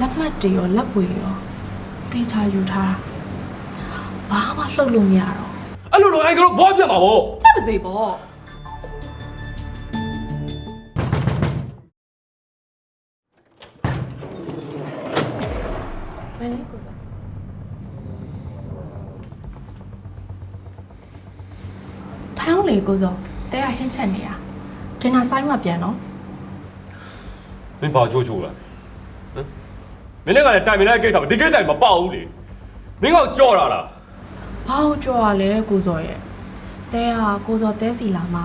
လက်မှတ်တွေရောလက်ပွေရောတေချာယူထားတာဘာမှလှုပ်လို့မရတော့အဲ့လိုလိုအိုင်ကတော့ဘောပြတ်မှာဗောတက်ပါစေပေါ့မင်းလေးကိုစားထိုင်းအောင်လေကိုစောတဲကဟင်းချက်နေရဒင်နာဆိုင်မှာပြန်တော့မင်းဘာချိုးချိုးလားဟ မ်မင်းလည်းကလည်းတိုင်မင်တဲ့ကိစ္စမှာဒီကိစ္စမပေါ့ဘူးလေမင်းကကြော်တာလားဘာလို့ကြော်ရလဲကိုစောရဲ့တဲကကိုစောတဲစီလာမှာ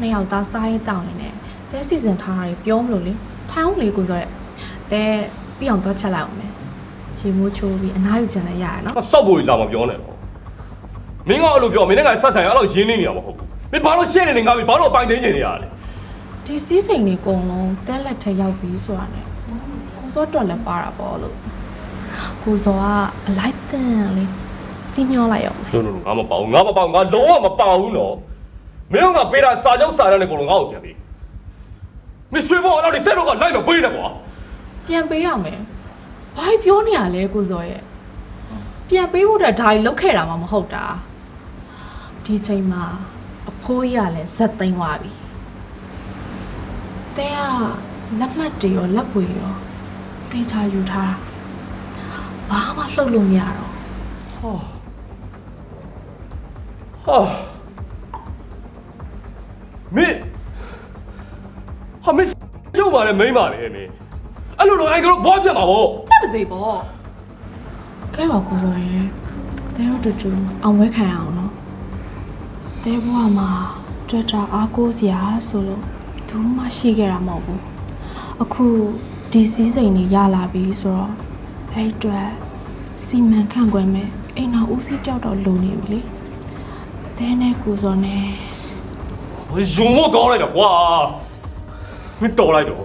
နှစ်ယောက်သားစားရဲတောင်းနေတယ်တဲစီစဉ်ထားတာတွေပြောမလို့လေထိုင်းအောင်လေကိုစောရဲ့တဲပြအောင်တော့ချက်လိုက်အောင်မယ်ရေမိုးချိုးပြီးအနားယူချင်လည်းရတယ်နော်ငါစောက်ဖို့လာမပြောနဲ့တော့မင်းကအဲ့လိုပြောမင်းလည်းကဆက်ဆံရအဲ့လိုရင်းနေနေရမှာမဟုတ်ဘူးမင်းဘာလို့ရှင်းနေနေငါပြီဘာလို့အပိုင်သိမ်းနေနေရလဲ ဒီစီးစိမ်တွေအကုန်လုံးတဲလက်ထက်ရောက်ပြီးဆိုတာ ਨੇ ကို စောတွက်လည်းပါတာပေါ့လို့ကိုစောကအလိုက်တန်လေးစီးမျောလိုက်အောင်မယ် no no no ငါမပေါ့ဘူးငါမပေါ့ဘူးငါလုံးဝမပေါ့ဘူးနော်မင်းကပေးတာစာချုပ်စာတမ်းနဲ့ကိုလုံးငါ့ကိုပြန်ပေးမင်းရွှေဘောအဲ့လိုဒီစက်တော့ကလိုက်မပေးနဲ့ကွာပြန်ပေးရမယ်ဘာပြောနေရလဲကိုစောရဲ့ပြန်ပေးဖို့အတွက်ဒါကြီးလုတ်ခဲ့တာမှမဟုတ်တာဒီချိန်မှာအဖိုးကြီးကလည်းဇက်သိမ်းသွားပြီတဲကလက်မှတ်တွေရောလက်ပွေရော တေချာယူထားတာဘာမှလှုပ်လို့မရတော့ဟာမင်းဟာမင်းကျုပ်ပါလေမိမ့်ပါလေမင်းအဲ့လိုလိုအိုင်ကတော့ဘောပြတ်မှာဗောတက်ပါစေပေါ့ကဲပါကိုစောရဲ့တဲတို့တူတူအောင်ဝဲခံရအောင်နော်တဲဘွားမှာတွေ့တာအားကိုးစရာဆိုလို့ဘူးမှရှိခဲ့တာမဟုတ်ဘူးအခု ဒီစည်းစိမ်တွေရလာပြီဆိုတော့အဲ့အတွက်စီမံခန့်ခွဲမယ်အိမ်တော်ဦးစီးတယောက်တော့လိုနေပြီလေတဲနဲ့ကိုစောနဲ့ယုံမို့ကောင်းလိုက်တော့ကွာမင်းတော်လိုက်တော့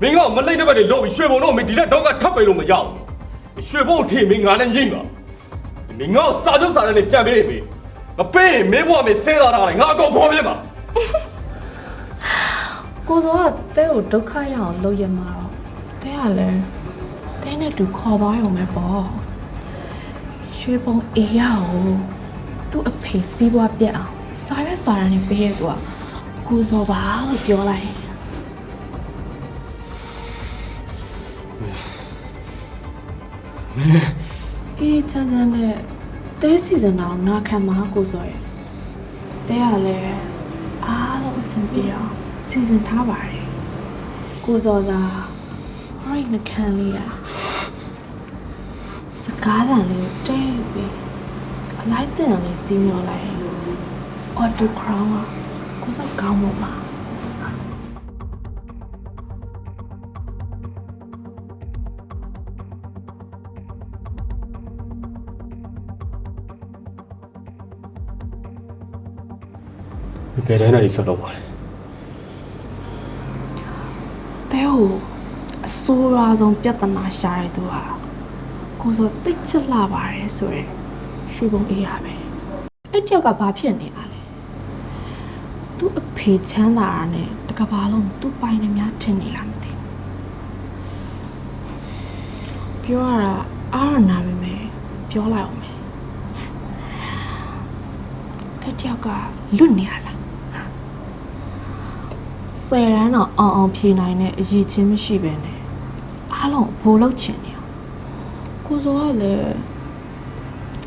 မင်းကမလိမ့်တဲ့ဘက်တွေလို့ရွှေဘုံတော့မင်းဒီလက်တော့ကထပ်ပိတ်လို့မရဘူးရွှေဘုံအထင်မင်းငါနဲ့ညိမ့်ပါမင်းငါ့ကိုစာချုပ်စာတမ်းနဲ့ပြန်ပေးပြီမပေးရင်မင်းဘွားမင်းဆဲသွားတာလေငါအကုန်ခေါ်ပြမှာကိုစောကတဲကိုဒုက္ခရအောင်လုပ်ရမှာတော့ တဲကလည်းတဲနဲ့တူခေါ်သွားရုံပဲပေါ့ရွှေပုံအေးရအောင်သူ့အဖေစီးပွားပြက်အောင်စာရွက်စာတမ်းတွေပေးရသူကကိုစောပါလို့ပြောလိုက်အေးချမ်းချမ်းနဲ့တဲစီစဉ်အောင်နာခံမှာကိုစောရဲ့တဲကလည်းအားလုံးအဆင်ပြေအောင်စီစဉ်ထားပါတယ်ကိုစောသာ ဟိုရိနှခံလေးရစကားတန်လေးကိုတဲပြီးအလိုက်တန်လေးစီးမျောလိုက်အော်တိုခရောင်းကကိုစောကောင်းလို့ပါဘယ်တိုင်းနဲ့ဆက်တော့ပါလဲတဲကိုအ ဆိုးရွားဆုံးပြဿနာရှာတဲ့သူဟာကိုစောတိတ်ချစ်လာပါတယ်ဆိုရယ်ရွှေဘုံအေးရပဲအဲ့တယောက်ကဘာဖြစ်နေတာလဲသူ့အဖေချမ်းသာတာနဲ့တကဘာလုံးသူ့ပိုင်နေများထင်နေလားမသိဘူးပြောရတာအားရနာပဲမယ်ပြောလိုက်အောင်မယ်အဲ့တယောက်ကလွတ်နေရလားဆယ်ရန်တော့အောင်အောင်ဖြေနိုင်တဲ့အရေးချင်းမရှိပဲနဲ့ အားလုံးအဖိုးလောက်ချင်နေအောင်ကိုစောကလည်း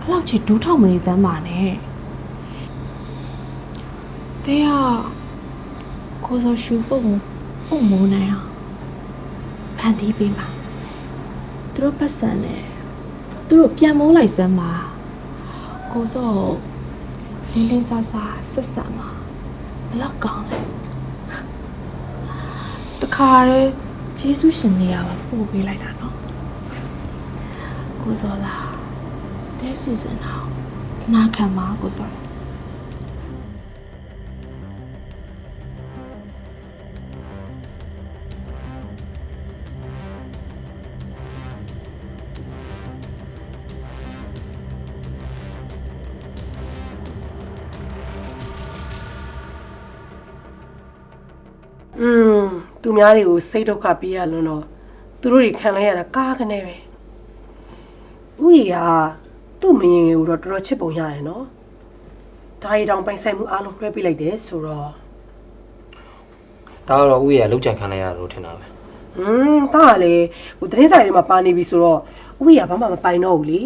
အဲ့လောက်ချီဒူးထောက်မနေစမ်းပါနဲ့တဲ့ကကိုစောရှူပုံပုံမိုးနိုင်အောင်ဖန်တီးပေးပါသူတို့ပတ်စံနဲ့သူတို့ပြန်မိုးလိုက်စမ်းပါကိုစောကိုလေးလေးစားစားဆက်ဆံပါဘယ်လောက်ကောင်းလဲတခါတည်း ဂျေဆုရှင်နေရာမှာပို့ပေးလိုက်တာနော်ကိုစောလာတဲစီစင်အောင်နာခံပါကိုစောอืม သူများတွေကိုစိတ်ဒုက္ခပေးရလွန်းတော့သူတို့တွေခံလိုက်ရတာကားကနေပဲဥယျာသူ့မရင်ငယ်ကိုတော့တော်တော်ချစ်ပုံရတယ်နော်ဒါရီတောင်ပိုင်ဆိုင်မှုအားလုံးလွှဲပေးလိုက်တယ်ဆိုတော့ဒါကတော့ဦးရလောက်ကြံခံလိုက်ရလို့ထင်တာပဲอืมတာကလေဟိုသတင်းစာတွေမှာပါနေပြီဆိုတော့ဥယျာဘာမှမပိုင်တော့ဘူးလေ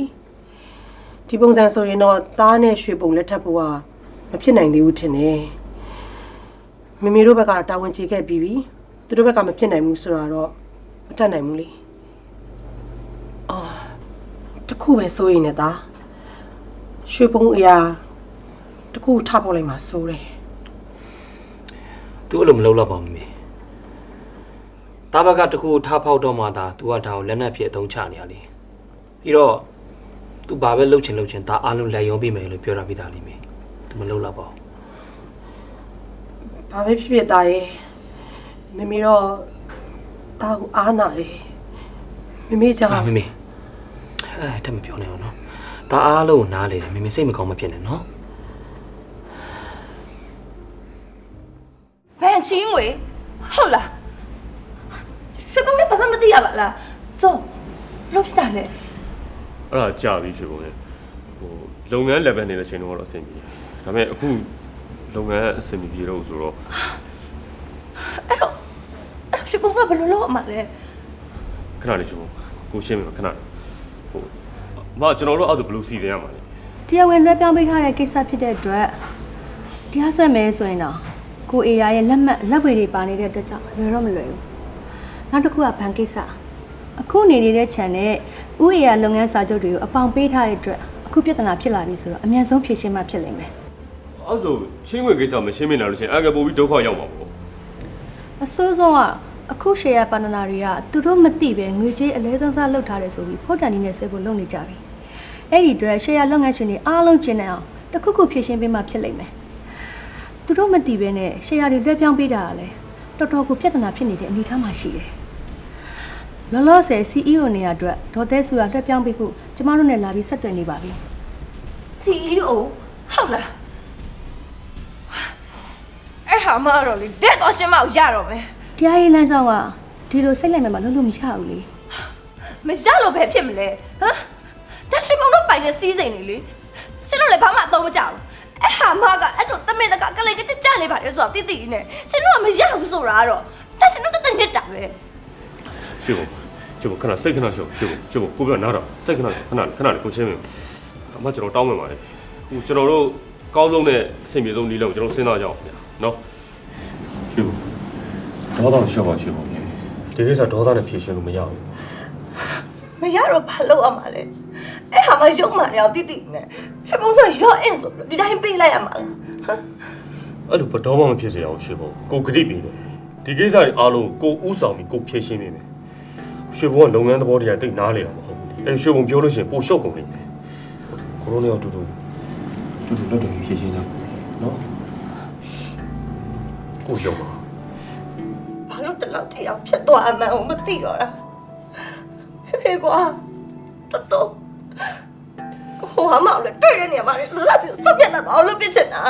ဒီပုံစံဆိုရင်တော့သားနဲ့ရွှေပုံလက်ထပ်ဖို့ကမဖြစ်နိုင်သေးဘူးထင်တယ်မမေတို့ဘက်ကတော့တာဝန်ကျေခဲ့ပြီးပြီ သူတို့ဘက်ကမဖြစ်နိုင်ဘူးဆိုတာတော့မတတ်နိုင်ဘူးလေအော်တခုပဲစိုးရင်လည်းဒါရွှေပုံအရာတခုထပေါက်လိုက်မှစိုးတယ်သူအဲ့လိုမလုပ်တော့ပါမမေတာဘကတခုထဖောက်တော့မှသာသူကဒါကိုလက်နက်ဖြစ်အသုံးချနေရလေပြီးတော့သူဘာပဲလှုပ်ချင်လှုပ်ချင်ဒါအားလုံးလက်ရုံးပြီးမယ်လို့ပြောတာပြီးသားလိမ့်မယ်သူမလှုပ်တော့ပါဘူးဘာပဲဖြစ်ဖြစ်သားရဲ့ မမေတော့တာကိုအားနာတယ်မမေကြောင့်အာမေမေအဲ့ဒါတက်မပြောနဲ့အောင်နော်ဒါအားလုံးကိုနားလေတယ်မေမေစိတ်မကောင်းမဖြစ်နဲ့နော်ဘန်ချင်းငွေဟုတ်လားရွှေပုံနဲ့ဘာမှမသိရပါလားစောလို့ဖြစ်တာလေအဲ့ဒါကြာပြီရွှေဘုံရဲ့ဟိုလုပ်ငန်း level နေတဲ့ချိန်တော့တော့အဆင်ပြေဒါပေမဲ့အခုလုပ်ငန်းအဆင်မပြေတော့ဘူးဆိုတော့အဲ့တော့အဲ့တော့ရွှေ ပုံကဘယ်လိုလုပ်အမှလဲခဏလေးရွှေဘုံကိုရှင်းမယ်ခဏလေးဟိုအမကျွန်တော်တို့အဲ့ဒါဆိုဘယ်လိုစီစဉ်ရမှာလဲတရားဝင်လွှဲပြောင်းပေးထားတဲ့ကိစ္စဖြစ်တဲ့အတွက်တရားစွဲမယ်ဆိုရင်တော့ကိုအေယာရဲ့လက်မှတ်လက်ဝေတွေပါနေတဲ့အတွက်ကြောင့်လွယ်တော့မလွယ်ဘူးနောက်တစ်ခုကဘဏ်ကိစ္စအခုနေနေတဲ့ခြံနဲ့ဥအေယာလုပ်ငန်းစာချုပ်တွေကိုအပေါင်ပေးထားတဲ့အတွက်အခုပြဿနာဖြစ်လာပြီဆိုတော့အမြန်ဆုံးဖြေရှင်းမှဖြစ်လိမ့်မယ်အဲ့ဒါဆိုချင်းဝင်ကိစ္စမရှင်းမနေလို့ရှိရင်အကပို့ပြီးဒုက္ခရောက်မှာပေါ့အဆိုးဆုံးက အခုရှယ်ယာပါတနာတွေကသူတို့မသိပဲငွေကြေးအလဲသုံးစားလုပ်ထားတယ်ဆိုပြီးဖောက်တန်နီနဲ့ဆဲဖို့လုပ်နေကြပြီအဲ့ဒီအတွက်ရှယ်ယာလုပ်ငန်းရှင်တွေအားလုံးကျင်းနေအောင်တစ်ခုခုဖြည့်ရှင်းပေးမှဖြစ်လိမ့်မယ်သူတို့မသိပဲနဲ့ရှယ်ယာတွေလွှဲပြောင်းပေးတာကလည်းတော်တော်ကိုပြဿနာဖြစ်နေတဲ့အနေအထားမှာရှိတယ်လောလောဆယ် CEO နေရာအတွက်ဒေါ်သဲစုကလွှဲပြောင်းပေးဖို့ကျမတို့နဲ့လာပြီးဆက်သွယ်နေပါပြီ CEO ဟုတ်လားအဲ့ဟာမတော့လေတဲ့တော့ရှင်းမအောင်ရတော့မယ် တရားရေးလမ်းကြောင်းကဒီလိုစိတ်လိုက်မှမလုပ်လို့မရဘူးလေမရလို့ပဲဖြစ်မလဲဟမ်တက်ရွှေပုံတော့ပိုင်တဲ့စီးစိမ်နေလေရှင်းလို့လည်းဘာမှအသုံးမကျဘူးအဲ့ဟာမကအဲ့လိုတမင်တကကလေးကချစ်ကြနေပါလေဆိုတာတိတိနဲ့ရှင်းလို့ကမရဘူးဆိုတာကတော့တက်ရှင်တို့တသက်ညစ်တာပဲရွှေဘုံရွှေဘုံခဏစိတ်ခဏရှုပ်ရွှေဘုံရွှေဘုံကိုပြောနားတော့စိတ်ခဏခဏလေးခဏလေးကိုရှင်းမယ်အမကျွန်တော်တောင်းပန်ပါတယ်ဟိုကျွန်တော်တို့ကောင်းဆုံးနဲ့အဆင်ပြေဆုံးနည်းလုံးကျွန်တော်စဉ်းစားကြအောင်ဗျာနော်ရွှေဘုံ ဒေါသရှော့ပါရွှေဘုံဒီကိစ္စဒေါသနဲ့ဖြေရှင်းလို့မရဘူးမရတော့ဘာလုပ်ရမှာလဲအဲ့ဟာမရုံမှနေအောင်တိတိနဲ့ရွှေပုံဆိုရော့အင်းဆိုပြီးဒီတိုင်းပေးလိုက်ရမှာလားဟမ်အဲ့လိုဘတော်မှမဖြစ်စေအောင်ရွှေဘုံကိုဂတိပေးတယ်ဒီကိစ္စတွေအားလုံးကိုဥဆောင်ပြီးကိုဖြေရှင်းနေတယ်ရွှေဘုံကလုပ်ငန်းသဘောတရားတိတ်နားလေတာမဟုတ်ဘူးအဲ့ရွှေဘုံပြောလို့ရှိရင်ပိုရှုပ်ကုန်နေတယ်ကိုရိုနာအတူတူတူတူလက်တော်ဖြေရှင်းကြနော်ကိုရှုပ်ပါဘာ လို့တလောက်ထိအောင်ဖြစ်သွားအမှန်းကိုမသိတော့တာဖေဖေကွာတော်တော်ဟိုဟာမောင်လည်းတွေ့တဲ့နေရာမှာလေလက်စီစုပ်ပြတ်တော့အောင်လုပ်ပြစ်ချင်တာ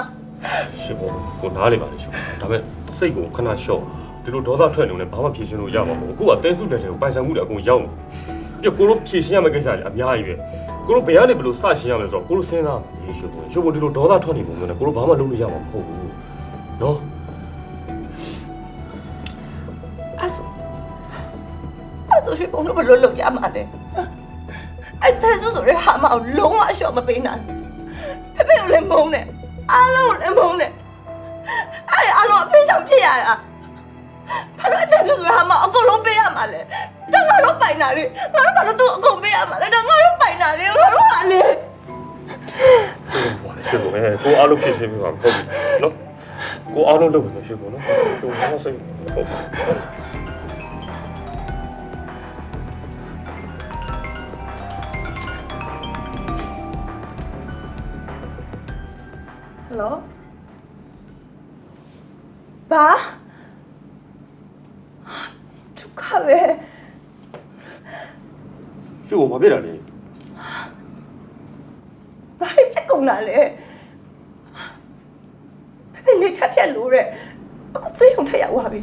ရှင်ဘုံကိုနားလေပါလေရှင်ဒါပေမဲ့စိတ်ကိုခဏလျှော့ဒီလိုဒေါသထွက်နေလည်းဘာမှဖြေရှင်းလို့ရမှာမဟုတ်ဘူးအခုကတဲစုလက်တွေကိုပိုင်ဆိုင်မှုတွေအကုန်ရောက်နေပြကိုလိုဖြေရှင်းရမယ့်ကိစ္စတွေအများကြီးပဲကိုလိုဘယ်ကနေဘယ်လိုစရှင်းရမလဲဆိုတော့ကိုလိုစဉ်းစားမယ်ရှင်ဘုံရှင်ဘုံဒီလိုဒေါသထွက်နေပုံမျိုးနဲ့ကိုလိုဘာမှလုပ်လို့ရမှာမဟုတ်ဘူးနော် ဆိုရွှေပုံတို့ဘယ်လိုလုပ်ကြမှာလဲအဲ့တဲ့ဆိုဆိုရဟာမောင်လုံးဝအလျှော့မပေးနိုင်ဖေဖေကိုလည်းမုန်းတယ်အားလုံးကိုလည်းမုန်းတယ်အဲ့ဒါအားလုံးအဖေဆောင်ဖြစ်ရတာဘာလို့အဲ့တဲ့ဆိုဆိုရဟာမောင်အကုန်လုံးပေးရမှာလဲတော့ငါတို့ပိုင်တာလေငါတို့ဘာလို့သူ့အကုန်ပေးရမှာလဲတော့ငါတို့ပိုင်တာလေငါတို့ကလေရှင်ဘုံပါလေရှင်ဘုံအဲကိုအားလုံးဖြေရှင်းပြီးပါမဟုတ်ဘူးနော်ကိုအားလုံးလုပ်ပြီရှင်ဘုံနော်ရှင်ဘုံဘာမှစိတ်ဟုတ်ပါ ဟယ်လိုဘာဒုက္ခပဲရှင်ဘုံဘာဖြစ်တာလဲဘာဖြစ်ကုန်တာလဲဖေဖေလေးထပ်ဖြတ်လို့တဲ့အခုသိုံထက်ရောက်သွားပြီ